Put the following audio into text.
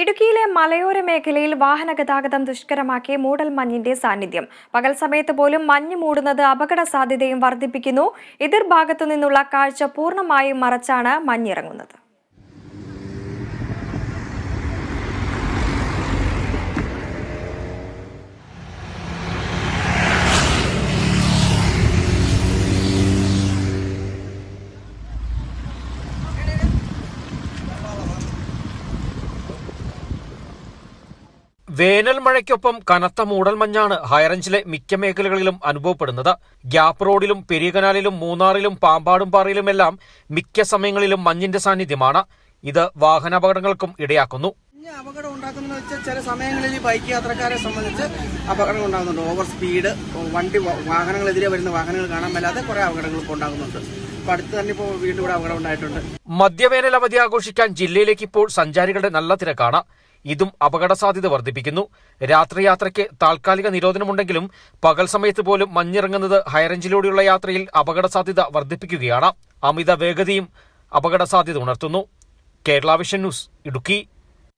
ഇടുക്കിയിലെ മലയോര മേഖലയിൽ വാഹന ഗതാഗതം ദുഷ്കരമാക്കിയ മൂടൽ മഞ്ഞിന്റെ സാന്നിധ്യം. പകൽ സമയത്ത് പോലും മഞ്ഞ് മൂടുന്നത് അപകട സാധ്യതയും വർദ്ധിപ്പിക്കുന്നു. എതിർഭാഗത്തു നിന്നുള്ള കാഴ്ച പൂർണമായും മറച്ചാണ് മഞ്ഞിറങ്ങുന്നത്. വേനൽ മഴയ്ക്കൊപ്പം കനത്ത മൂടൽമഞ്ഞാണ് ഹൈറഞ്ചിലെ മിക്ക മേഖലകളിലും അനുഭവപ്പെടുന്നത്. ഗ്യാപ്പ് റോഡിലും പെരിയകനാലിലും മൂന്നാറിലും പാമ്പാടും പാറയിലുമെല്ലാം മിക്ക സമയങ്ങളിലും മഞ്ഞിന്റെ സാന്നിധ്യമാണ്. ഇത് വാഹനാപകടങ്ങൾക്കും ഇടയാക്കുന്നു. അപകടം ഉണ്ടാക്കുന്ന വെച്ചാൽ ചില സമയങ്ങളിൽ ഈ ബൈക്ക് യാത്രക്കാരെ സംബന്ധിച്ച് അപകടങ്ങൾ ഉണ്ടാകുന്നുണ്ട്. ഓവർ സ്പീഡ് വണ്ടി വാഹനങ്ങളെതിരെ വരുന്ന വാഹനങ്ങൾ കാണാൻ മേലാതെ കുറെ അപകടങ്ങൾ ഉണ്ടാകുന്നുണ്ട്. അപ്പൊ അടുത്ത് തന്നെ ഇപ്പോൾ വീണ്ടും ഇവിടെ അപകടം ഉണ്ടായിട്ടുണ്ട്. മധ്യവേനൽ അവധി ആഘോഷിക്കാൻ ജില്ലയിലേക്ക് ഇപ്പോൾ സഞ്ചാരികളുടെ നല്ല തിരക്കാണ്. ഇതും അപകട സാധ്യത വർദ്ധിപ്പിക്കുന്നു. രാത്രിയാത്രയ്ക്ക് താൽക്കാലിക നിരോധനമുണ്ടെങ്കിലും പകൽ സമയത്ത് പോലും മഞ്ഞിറങ്ങുന്നത് ഹൈറേഞ്ചിലൂടെയുള്ള യാത്രയിൽ അപകട സാധ്യത വർദ്ധിപ്പിക്കുകയാണ്. അമിത വേഗതയും അപകട സാധ്യത ഉണർത്തുന്നു. Kerala vision news Idukki.